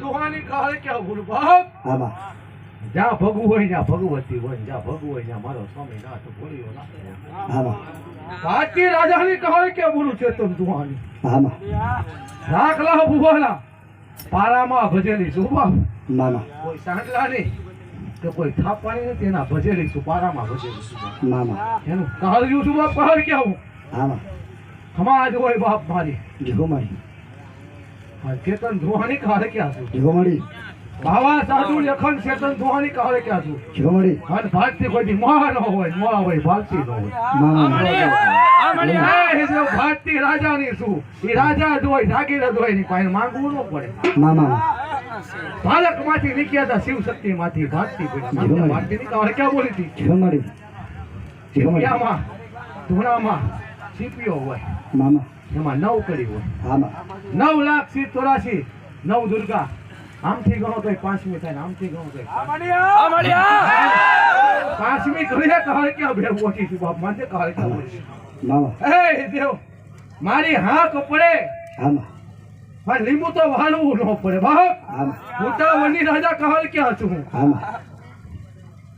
દુહાની કાળે ક્યાં ભૂલ બાપ? જ્યાં ભગવું હોય ત્યાં ભગવતી હોય જ્યાં ભગવું હોય ત્યાં મારો સ્વામી નાથ બોલ્યો ના ભારતીય રાજાની ભૂલું ચેતન રાખલા ભુવાના પારામાં ભજેલી મામા. કોઈ સાંડલાની કે કોઈ થાપાની નથી એના ભજેલી સુપારામાં પારામાં ભજેલી મામા. એનું કાળિયું કાળ ક્યાં હા બા સમાજ હોય બાપ મારી આ ચેતન ધ્રુવાની કાળે ક્યાં છું જીગોમાડી બાવા સાધુ લખન ચેતન ધ્રુવાની કાળે ક્યાં છું જીગોમાડી અને ભારતી કોઈ દી મોહ ન હોય મોહ હોય ભારતી ન હોય ભારતી રાજાની શું એ રાજા જ હોય જાગીર જ હોયની પાસે માંગવું ન પડે મામા બાળકમાંથી નીકળ્યા હતા શિવ શક્તિ માંથી ભારતી. ભારતી ની કાળે ક્યાં બોલી હતી જીગોમાડી જીગોમાડી ક્યાંમાં ધૂણામાં સીપીઓ હોય મામા. એમાં નવ કરી હોય. હા નવ લાખ સીત ચોરાશી નવ દુર્ગા. આમથી ગણો તો પાંચમી થાય આમથી ગણો તો પાંચમી ઘડીએ કહે ક્યાં ભેર મોટી છું બાપ માનજે કહે કે મામા. એ દેવ મારી હાક પડે. હા પણ લીંબુ તો વાળવું ન પડે બાપ. હું તો વની રાજા કહે ક્યાં છું હું?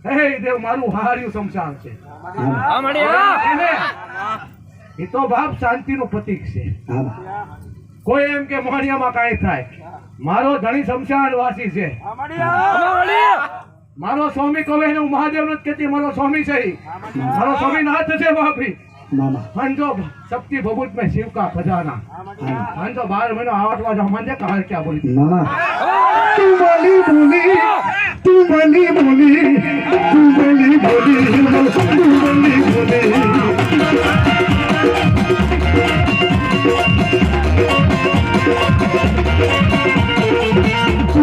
હે દેવ મારું હાર્યું સમશાન છે. હા બા એ તો બાપ શાંતિનું પ્રતીક છે. કોઈ એમ કે મોહણિયામાં કાંઈ થાય. મારો ધણી શમશાન વાસી છે. મારો સ્વામી કહે હું મહાદેવ નથી કહેતી મારો સ્વામી છે મારો સ્વામી નાથ છે બાપી હંજો શક્તિ ભભૂત મેં શિવ કા ખજાના હંજો બાર મહિનો આઠ જ મંદે કહા ક્યાં બોલી? તું બોલી બોલી તું બોલી બોલી તું બોલી બોલી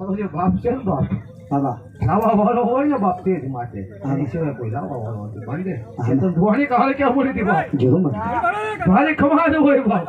જે બાપ છે ને બાપ બાબા લાવા વાળો હોય ને બાપ તે જ માટે. હા. એની સિવાય કોઈ લાવા વાળો નથી હા. એ તો ધોવાની કાળ ક્યાં બોલી હતી બાપ? ભારે ખમાજ હોય બાપ.